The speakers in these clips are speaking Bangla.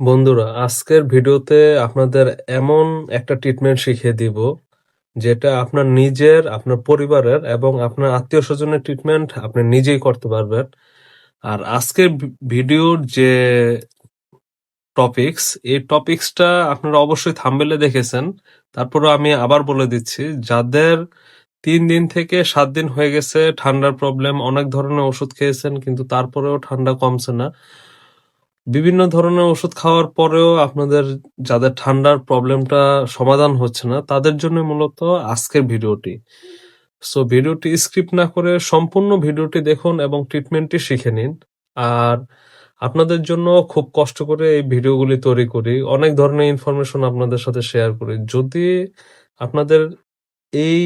বন্ধুরা, আজকের ভিডিওতে আপনাদের এমন একটা ট্রিটমেন্ট শিখিয়ে দিব, যেটা আপনার নিজের, আপনার পরিবারের এবং আপনার আত্মীয় স্বজনের ট্রিটমেন্ট আপনি নিজেই করতে পারবেন। আর আজকের ভিডিওর যে টপিকস এই টপিকসটা আপনারা অবশ্যই থাম্বেলে দেখেছেন। তারপরে আমি আবার বলে দিচ্ছি, যাদের তিন দিন থেকে সাত দিন হয়ে গেছে ঠান্ডার প্রবলেম অনেক ধরনের ওষুধ খেয়েছেন, কিন্তু তারপরেও ঠান্ডা কমছে না। বিভিন্ন ধরনের ওষুধ খাওয়ার পরেও আপনাদের যাদের ঠান্ডার প্রবলেমটা সমাধান হচ্ছে না, তাদের জন্য মূলত আজকের ভিডিওটি। সো ভিডিওটি স্ক্রিপ্ট না করে সম্পূর্ণ ভিডিওটি দেখুন এবং ট্রিটমেন্টটি শিখে নিন। আর আপনাদের জন্য খুব কষ্ট করে এই ভিডিওগুলি তৈরি করি। অনেক ধরনের ইনফরমেশন আপনাদের সাথে শেয়ার করি। যদি আপনাদের এই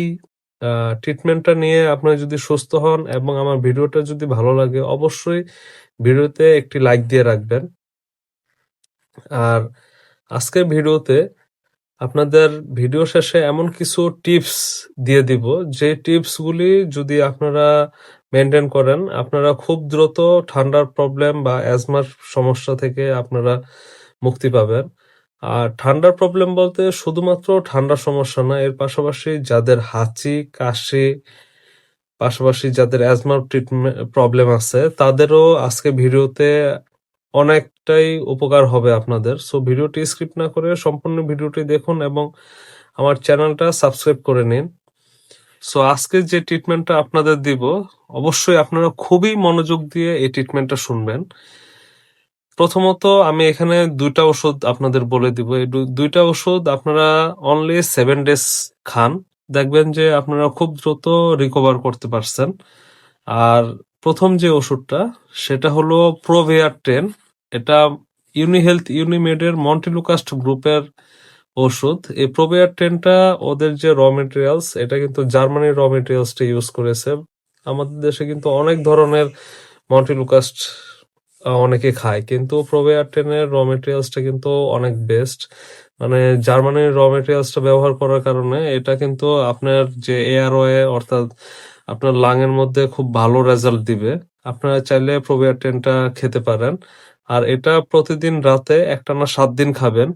ট্রিটমেন্টটা নিয়ে আপনারা যদি সুস্থ হন এবং আমার ভিডিওটা যদি ভালো লাগে, অবশ্যই ভিডিওতে একটি লাইক দিয়ে রাখবেন। আর আজকের ভিডিওতে আপনাদের ভিডিও শেষে এমন কিছু টিপস দিয়ে দিব। যে টিপসগুলি যদি আপনারা মেনটেন করেন, আপনারা খুব দ্রুত ঠান্ডার প্রবলেম বা অ্যাজমার সমস্যা থেকে আপনারা মুক্তি পাবেন। আর ঠান্ডার প্রবলেম বলতে শুধুমাত্র ঠান্ডার সমস্যা না, এর পাশাপাশি যাদের হাঁচি, কাশি, পাশাপাশি যাদের অ্যাজমার ট্রিটমেন্ট প্রবলেম আছে, তাদেরও আজকে ভিডিওতে অনেকটাই উপকার হবে আপনাদের। সো ভিডিওটি স্ক্রিপ্ট না করে সম্পূর্ণ ভিডিওটি দেখুন এবং আমার চ্যানেলটা সাবস্ক্রাইব করে নিন। সো আজকে যে ট্রিটমেন্টটা আপনাদের দিব, অবশ্যই আপনারা খুবই মনোযোগ দিয়ে এই ট্রিটমেন্টটা শুনবেন। প্রথমত আমি এখানে দুইটা ওষুধ আপনাদের বলে দিব। এই দুইটা ওষুধ আপনারা অনলি সেভেন ডেজ খান। দেখবেন যে আপনারা খুব দ্রুত রিকভার করতে পারছেন। আর প্রথম যে ওষুধটা, সেটা হলো প্রোভেয়ার টেন এটা ইউনিহেলথ ইউনিমেডের মন্টিলুকাস্ট গ্রুপের ওষুধ। এই প্রোভেয়ার টেনটা ওদের যে র মেটেরিয়ালস এটা কিন্তু জার্মানির র মেটেরিয়ালসটা ইউজ করেছে। আমাদের দেশে কিন্তু অনেক ধরনের মন্টিলুকাস্ট অনেকে খায়। কিন্তু প্রোভেয়ার টেনের র মেটেরিয়ালসটা কিন্তু অনেক বেস্ট মানে জার্মানির র মেটেরিয়ালসটা ব্যবহার করার কারণে এটা কিন্তু আপনার যে এয়ারওয়ে অর্থাৎ আপনার লাংয়ের মধ্যে খুব ভালো রেজাল্ট দিবে। আপনারা চাইলে প্রোভেয়ার টেনটা খেতে পারেন। আর এটা প্রতিদিন রাতে একটা না সাত দিন খাবেন।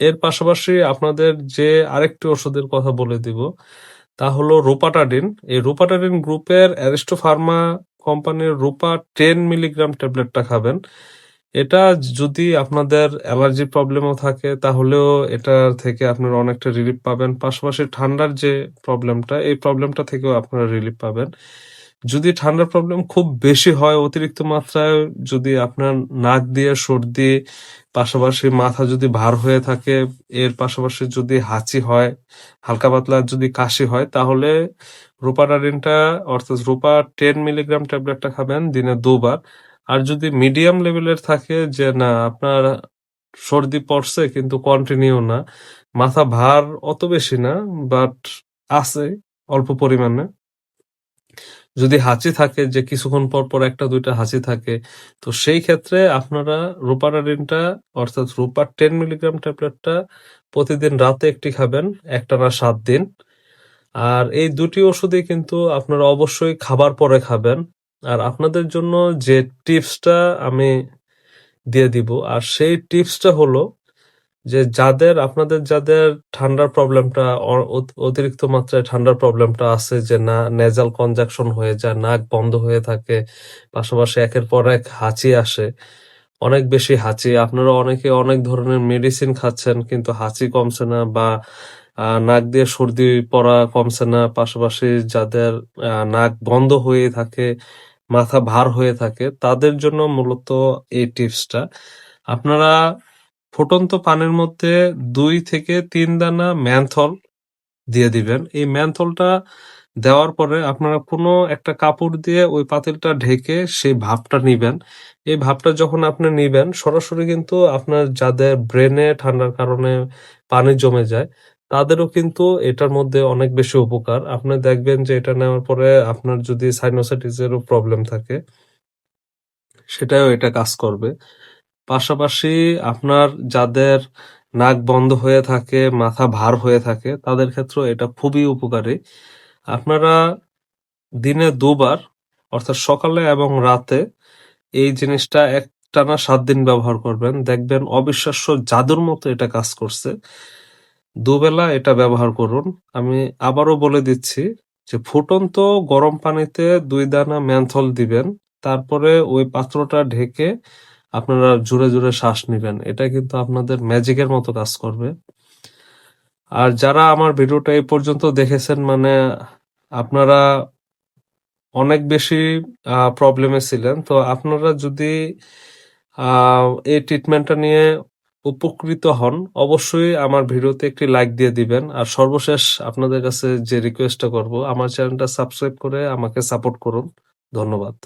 এর পাশাপাশি আপনাদের যে আরেকটি ওষুধের কথা বলে দিব, তা হলো রোপাটাডিন। এই রোপাটাডিন গ্রুপের অ্যারিস্টো ফার্মা কোম্পানির রূপা টেন মিলিগ্রাম ট্যাবলেটটা খাবেন। এটা যদি আপনাদের অ্যালার্জি প্রবলেমও থাকে, তাহলেও এটা থেকে আপনারা অনেকটা রিলিফ পাবেন। পাশাপাশি ঠান্ডার যে প্রবলেমটা, এই প্রবলেমটা থেকেও আপনারা রিলিফ পাবেন। যদি ঠান্ডার প্রবলেম খুব বেশি হয় অতিরিক্ত মাত্রায়, যদি আপনার নাক দিয়ে, সর্দি, পাশাপাশি মাথা যদি ভার হয়ে থাকে, এর পাশাপাশি যদি হাঁচি হয়, হালকা পাতলা যদি কাশি হয়, তাহলে রোপাটারিনটা অর্থাৎ রোপা টেন মিলিগ্রাম ট্যাবলেটটা খাবেন দিনে দুবার। আর যদি মিডিয়াম লেভেলের থাকে যে না, আপনার সর্দি পড়ছে কিন্তু কন্টিনিউ না, মাথা ভার অত বেশি না বাট আছে অল্প পরিমাণে। যদি হাঁচি থাকে, যে কিছুক্ষণ পর পর একটা, দুইটা হাঁচি থাকে, তো সেই ক্ষেত্রে আপনারা রোপারাডিনটা, অর্থাৎ রোপার টেন মিলিগ্রাম ট্যাবলেটটা প্রতিদিন রাতে একটি খাবেন, একটানা সাত দিন। আর এই দুটি ওষুধই কিন্তু আপনারা অবশ্যই খাবার পরে খাবেন। আর আপনাদের জন্য যে টিপসটা আমি দিয়ে দিব, আর সেই টিপসটা হলো যে যাদের, আপনাদের যাদের ঠান্ডার প্রবলেমটা অতিরিক্ত মাত্রায় ঠান্ডার প্রবলেমটা আছে যে না নেজাল কনজাকশন হয়ে যায়, নাক বন্ধ হয়ে থাকে, পাশাপাশি একের পর এক হাঁচি আসে, অনেক বেশি হাঁচি। আপনারা অনেকে অনেক ধরনের মেডিসিন খাচ্ছেন, কিন্তু হাঁচি কমছে না বা নাক দিয়ে সর্দি পড়া কমছে না, পাশাপাশি যাদের নাক বন্ধ হয়ে থাকে, মাথা ভার হয়ে থাকে, তাদের জন্য মূলত এই টিপসটা আপনারা ফুটন্ত পানির মধ্যে দুই থেকে তিন দানা ম্যানথল দিয়ে দিবেন। এই ম্যানথলটা দেওয়ার পরে আপনারা কোনো একটা কাপড় দিয়ে ওই পাতিলটা ঢেকে সেই ভাপটা নিবেন। এই ভাপটা যখন আপনি নিবেন, সরাসরি কিন্তু আপনার যাদের ব্রেনে ঠান্ডার কারণে পানি জমে যায়, তাদেরও কিন্তু এটার মধ্যে অনেক বেশি উপকার। আপনি দেখবেন যে এটা নেওয়ার পরে আপনার যদি সাইনোসাইটিসেরও প্রবলেম থাকে, সেটাও এটা কাজ করবে। পাশাপাশি আপনার যাদের নাক বন্ধ হয়ে থাকে, মাথা ভার হয়ে থাকে, তাদের ক্ষেত্রেও এটা খুবই উপকারী। আপনারা দিনে দুবার, অর্থাৎ সকালে এবং রাতে এই জিনিসটা এক টানা সাত দিন ব্যবহার করবেন। দেখবেন অবিশ্বাস্য জাদুর মতো এটা কাজ করছে। দুবেলা এটা ব্যবহার করুন। আমি আবারও বলে দিচ্ছি যে ফুটন্ত গরম পানিতে দুই দানা ম্যানথল দিবেন, তারপরে ওই পাত্রটা ঢেকে আপনারা জোরে জোরে শ্বাস নেবেন। এটা কিন্তু আপনাদের ম্যাজিকের মতো কাজ করবে। আর যারা আমার ভিডিওটা এই পর্যন্ত দেখেছেন মানে আপনারা অনেক বেশি প্রবলেমে ছিলেন। তো আপনারা যদি এই ট্রিটমেন্টটা নিয়ে উপকৃত হন, অবশ্যই আমার ভিডিওতে একটি লাইক দিয়ে দিবেন। আর সর্বশেষ আপনাদের কাছে যে রিকোয়েস্টটা করব, আমার চ্যানেলটা সাবস্ক্রাইব করে আমাকে সাপোর্ট করুন। ধন্যবাদ।